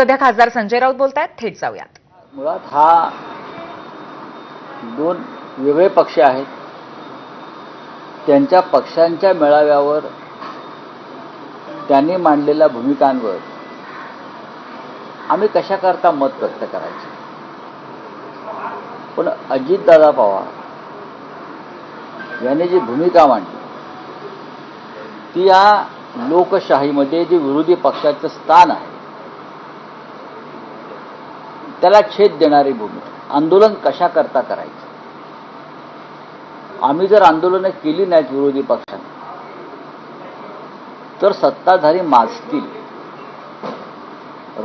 सध्या खासदार संजय राऊत बोलतायत थेट जाऊयात. मुळात हा दोन वेगळे पक्ष आहेत. त्यांच्या पक्षांच्या मेळाव्यावर त्यांनी मांडलेल्या भूमिकांवर आम्ही कशाकरता मत व्यक्त करायचे? पण अजितदादा पवार यांनी जी भूमिका मांडली ती या लोकशाहीमध्ये जे विरोधी पक्षाचं स्थान आहे त्याला छेद देणारी भूमिका आंदोलन कशा करता करायचं? आम्ही जर आंदोलनं केली नाहीत विरोधी पक्षाने तर सत्ताधारी माजतील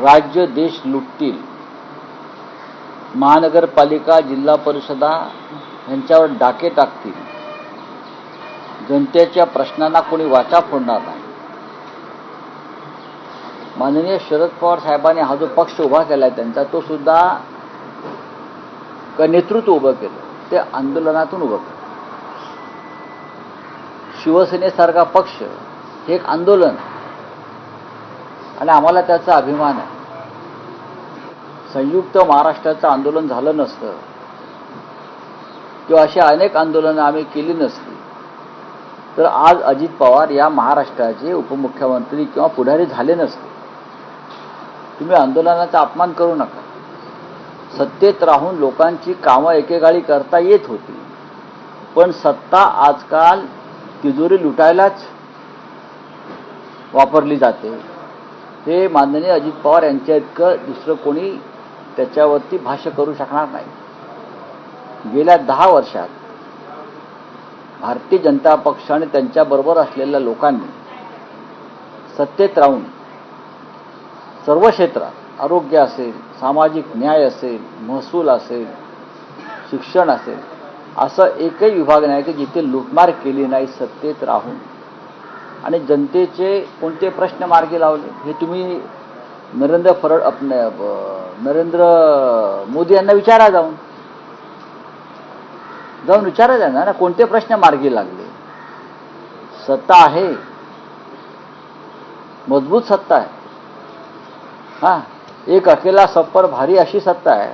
राज्य देश लुटतील. महानगरपालिका जिल्हा परिषदा यांच्यावर डाके टाकतील. जनतेच्या प्रश्नांना कोणी वाचा फोडणार नाही. माननीय शरद पवार साहेबांनी हा जो पक्ष उभा केलाय त्यांचा तो सुद्धा नेतृत्व उभं केलं. ते आंदोलनातून उभं केलं. शिवसेनेसारखा पक्ष हे एक आंदोलन आणि आम्हाला त्याचा अभिमान आहे. संयुक्त महाराष्ट्राचं आंदोलन झालं नसतं किंवा अशी अनेक आंदोलनं आम्ही केली नसली तर आज अजित पवार या महाराष्ट्राचे उपमुख्यमंत्री किंवा पुढारी झाले नसते. तुम्ही आंदोलनाचा अपमान करू नका. सत्तेत राहून लोकांची कामं एकेकाळी करता येत होती. पण सत्ता आजकाल तिजोरी लुटायलाच वापरली जाते. ते माननीय अजित पवार यांच्या इतकं दुसरं कोणी त्याच्यावरती भाष्य करू शकणार नाही. गेल्या दहा वर्षात भारतीय जनता पक्ष आणि त्यांच्याबरोबर असलेल्या लोकांनी सत्तेत राहून सर्व क्षेत्रात आरोग्य असेल सामाजिक न्याय असेल महसूल असेल शिक्षण असेल असं एकही विभाग नाही की जिथे लूटमार केली नाही सत्तेत राहून. आणि जनतेचे कोणते प्रश्न मार्गी लावले हे तुम्ही नरेंद्र फरड आपले नरेंद्र मोदी यांना विचारा जाऊन. जाऊन विचारा त्यांना ना कोणते प्रश्न मार्गी लागले? सत्ता आहे. मजबूत सत्ता आहे. हा एक अकेला सप्पर भारी अशी सत्ता आहे.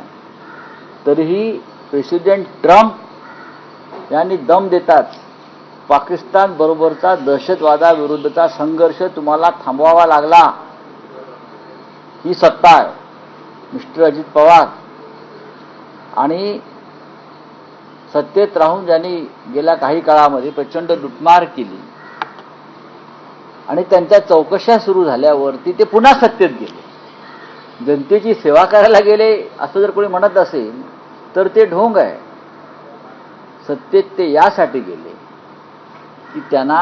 तरीही प्रेसिडेंट ट्रम्प यांनी दम देतात पाकिस्तान बरोबरचा दहशतवादाविरुद्धचा संघर्ष तुम्हाला थांबवावा लागला. ही सत्ता आहे. मिस्टर अजित पवार आणि सत्तेत राहून ज्यांनी गेल्या काही काळामध्ये प्रचंड लुटमार केली आणि त्यांच्या चौकशा सुरू झाल्यावरती ते पुन्हा सत्तेत गेले. जनतेची सेवा करायला गेले असं जर कोणी म्हणत असेल तर ते ढोंग आहे. सत्तेत ते यासाठी गेले की त्यांना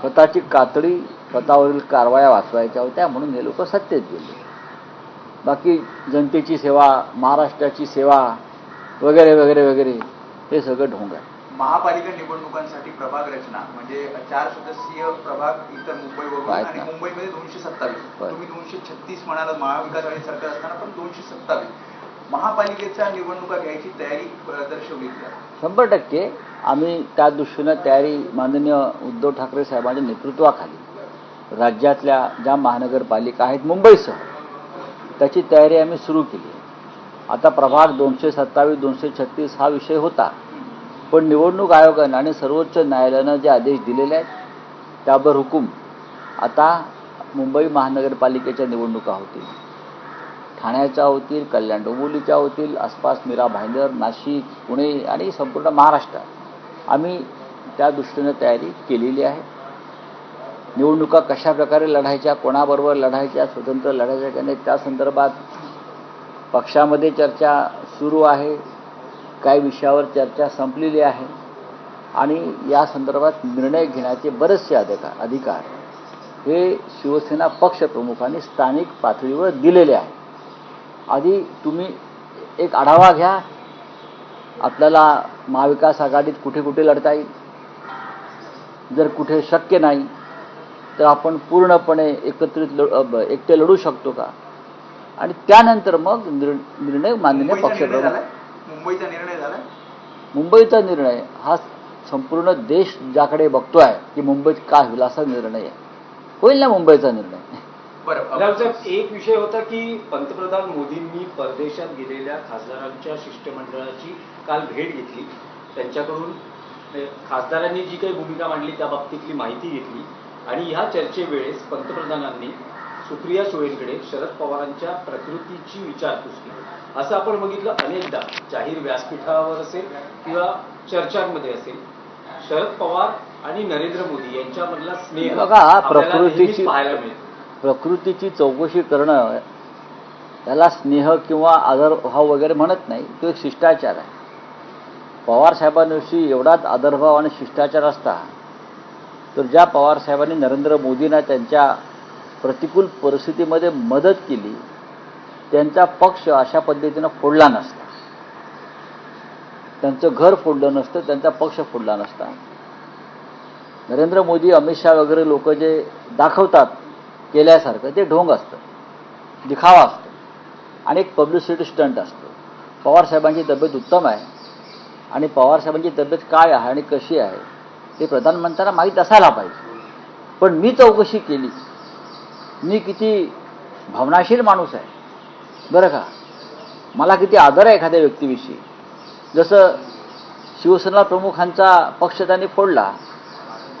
स्वतःची कातडी स्वतःवरील कारवाया वाचवायच्या होत्या म्हणून हे लोक सत्तेत गेले. बाकी जनतेची सेवा महाराष्ट्राची सेवा वगैरे वगैरे वगैरे हे सगळं ढोंग आहे. महापालिका निवडणुकांसाठी प्रभाग रचना म्हणजे चार सदस्यीय प्रभाग इतर मुंबई वगळून आहेत आणि. मुंबईमध्ये दोनशे सत्तावीस. तुम्ही दोनशे छत्तीस म्हणाला महाविकास आघाडी सरकार असताना पण दोनशे सत्तावीस महापालिकेच्या निवडणुका घ्यायची तयारी दर्शवली? शंभर टक्के आम्ही त्या दृष्टीनं तयारी माननीय उद्धव ठाकरे साहेबांच्या नेतृत्वाखाली राज्यातल्या ज्या महानगरपालिका आहेत मुंबईसह त्याची तयारी आम्ही सुरू केली आता प्रभाग दोनशे सत्तावीस दोनशे छत्तीस हा विषय होता पण निवडणूक आयोगानं आणि सर्वोच्च न्यायालयानं जे आदेश दिलेले आहेत त्यावर हुकूम. आता मुंबई महानगरपालिकेच्या निवडणुका होतील. ठाण्याच्या होतील कल्याण डोंबिवलीच्या होतील आसपास मीरा भाईंदर नाशिक पुणे आणि संपूर्ण महाराष्ट्रात. आम्ही त्या दृष्टीनं तयारी केलेली आहे. निवडणुका कशा प्रकारे लढायच्या कोणाबरोबर लढायच्या स्वतंत्र लढायच्या का नाही त्या संदर्भात पक्षामध्ये चर्चा सुरू आहे. काही विषयावर चर्चा संपलेली आहे. आणि या संदर्भात निर्णय घेण्याचे बरेचसे अधिकार अधिकार हे शिवसेना पक्षप्रमुखांनी स्थानिक पातळीवर दिलेले आहे आधी तुम्ही एक आढावा घ्या. आपल्याला महाविकास आघाडीत कुठे कुठे लढता येईल? जर कुठे शक्य नाही तर आपण पूर्णपणे एकत्रित लढ एकटे लढू शकतो का? आणि त्यानंतर मग निर- निर्णय माननीय निर्णय पक्षप्रमुख मुंबईचा निर्णय झालाय मुंबईचा निर्णय हा संपूर्ण देश ज्याकडे बघतोय की मुंबईत काय होईल असा निर्णय आहे. होईल ना मुंबईचा निर्णय? बरं एक विषय होता की पंतप्रधान मोदींनी परदेशात गेलेल्या खासदारांच्या शिष्टमंडळाची काल भेट घेतली. त्यांच्याकडून खासदारांनी जी काही भूमिका मांडली त्या बाबतीतली माहिती घेतली. आणि ह्या चर्चेवेळेस पंतप्रधानांनी सुप्रिया सुळेंकडे शरद पवारांच्या प्रकृतीची विचारपूस केली असं आपण बघितलं अनेकदा. जाहीर व्यासपीठावर असेल किंवा चर्चांमध्ये असेल. शरद पवार आणि नरेंद्र मोदी यांच्यामधला स्नेह बघा, प्रकृतीची- पाहायला मिळतो प्रकृतीची चौकशी करणं त्याला स्नेह किंवा आदरभाव वगैरे म्हणत नाही तो एक शिष्टाचार आहे. पवार साहेबांविषयी एवढाच आदरभाव आणि शिष्टाचार असता तर ज्या पवार साहेबांनी नरेंद्र मोदींना त्यांच्या प्रतिकूल परिस्थितीमध्ये मदत केली त्यांचा पक्ष अशा पद्धतीनं फोडला नसता. त्यांचं घर फोडलं नसतं त्यांचा पक्ष फोडला नसता. नरेंद्र मोदी अमित शहा वगैरे लोक जे दाखवतात केल्यासारखं ते ढोंग असतं दिखावा असतो आणि एक पब्लिसिटी स्टंट असतो. पवार साहेबांची तब्येत उत्तम आहे आणि पवार साहेबांची तब्येत काय आहे आणि कशी आहे ते प्रधानमंत्र्यांना माहीत असायला पाहिजे. पण मी चौकशी केली. मी किती भावनाशील माणूस आहे. बरं का? मला किती आदर आहे एखाद्या व्यक्तीविषयी. जसं शिवसेना प्रमुखांचा पक्ष त्यांनी फोडला.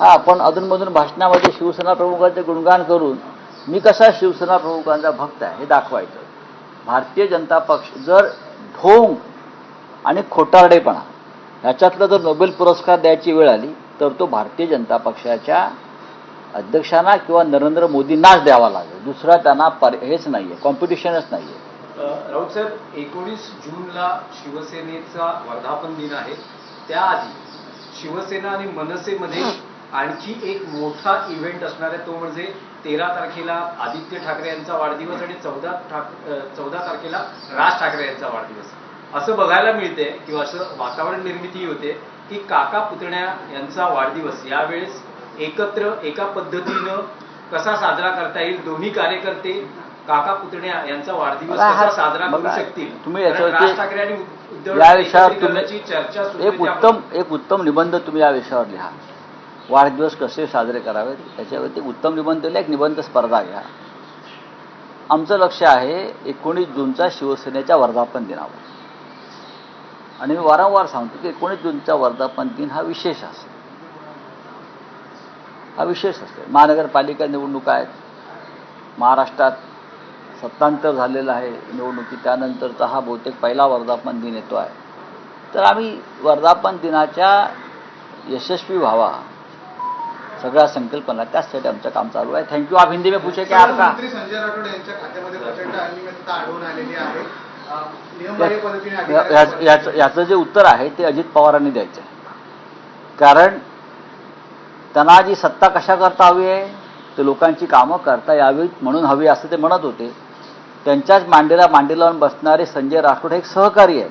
हा आपण अधूनमधून भाषणामध्ये शिवसेना प्रमुखांचे गुणगान करून मी कसा शिवसेना प्रमुखांचा भक्त आहे हे दाखवायचं. भारतीय जनता पक्ष जर ढोंग आणि खोटारडेपणा ह्याच्यातला जर नोबेल पुरस्कार द्यायची वेळ आली तर तो भारतीय जनता पक्षाच्या अध्यक्षांना किंवा नरेंद्र मोदींनाच द्यावा लागेल. दुसरा त्यांना हेच नाहीये कॉम्पिटिशनच नाहीये. राऊत साहेब एकोणीस जूनला शिवसेनेचा वर्धापन दिन आहे. त्याआधी शिवसेना आणि मनसेमध्ये आणखी एक मोठा इव्हेंट असणार आहे तो म्हणजे तेरा तारखेला आदित्य ठाकरे यांचा वाढदिवस आणि चौदा ठाक चौदा तारखेला राज ठाकरे यांचा वाढदिवस. असं बघायला मिळते किंवा असं वातावरण निर्मिती होते की काका पुतण्या यांचा वाढदिवस यावेळेस एकत्र एका पद्धतीनं कसा साजरा करता येईल? दोन्ही कार्यकर्ते काका पुतण्या यांचा वाढदिवस कसा साजरा करू शकतील? तुम्ही कारण याच्यावरती- राज ठाकरे आणि उद्धव या विषयावर तुम्ही चर्चा एक उत्तम एक उत्तम निबंध तुम्ही या विषयावर लिहा. वाढदिवस कसे साजरे करावेत? त्याच्यावरती उत्तम निबंध लिहा एक निबंध स्पर्धा घ्या. आमचं लक्ष आहे एकोणीस जूनचा शिवसेनेच्या वर्धापन दिनावर. आणि मी वारंवार सांगतो की एकोणीस जूनचा वर्धापन दिन हा विशेष असतो. हा विशेष असतो महानगरपालिका निवडणुका आहेत. महाराष्ट्रात सत्तांतर झालेलं आहे निवडणुकी. त्यानंतरचा हा बहुतेक पहिला वर्धापन दिन येतो आहे. तर आम्ही वर्धापन दिनाच्या यशस्वी व्हावा सगळ्या संकल्पना त्याचसाठी आमचं काम चालू आहे. थँक्यू आप हिंदी में पूछे क्या आपका? मंत्री संजय राठोड यांच्या खात्यामध्ये प्रचंड अनियमितता आढळून आलेली आहे. याचं जे उत्तर आहे ते अजित पवारांनी द्यायचं आहे. कारण त्यांना जी सत्ता कशा करता हवी आहे ते लोकांची कामं करता यावीत म्हणून हवी असं ते म्हणत होते. त्यांच्याच मांडीला मांडी लावून बसणारे संजय राठोड हे एक सहकारी आहेत.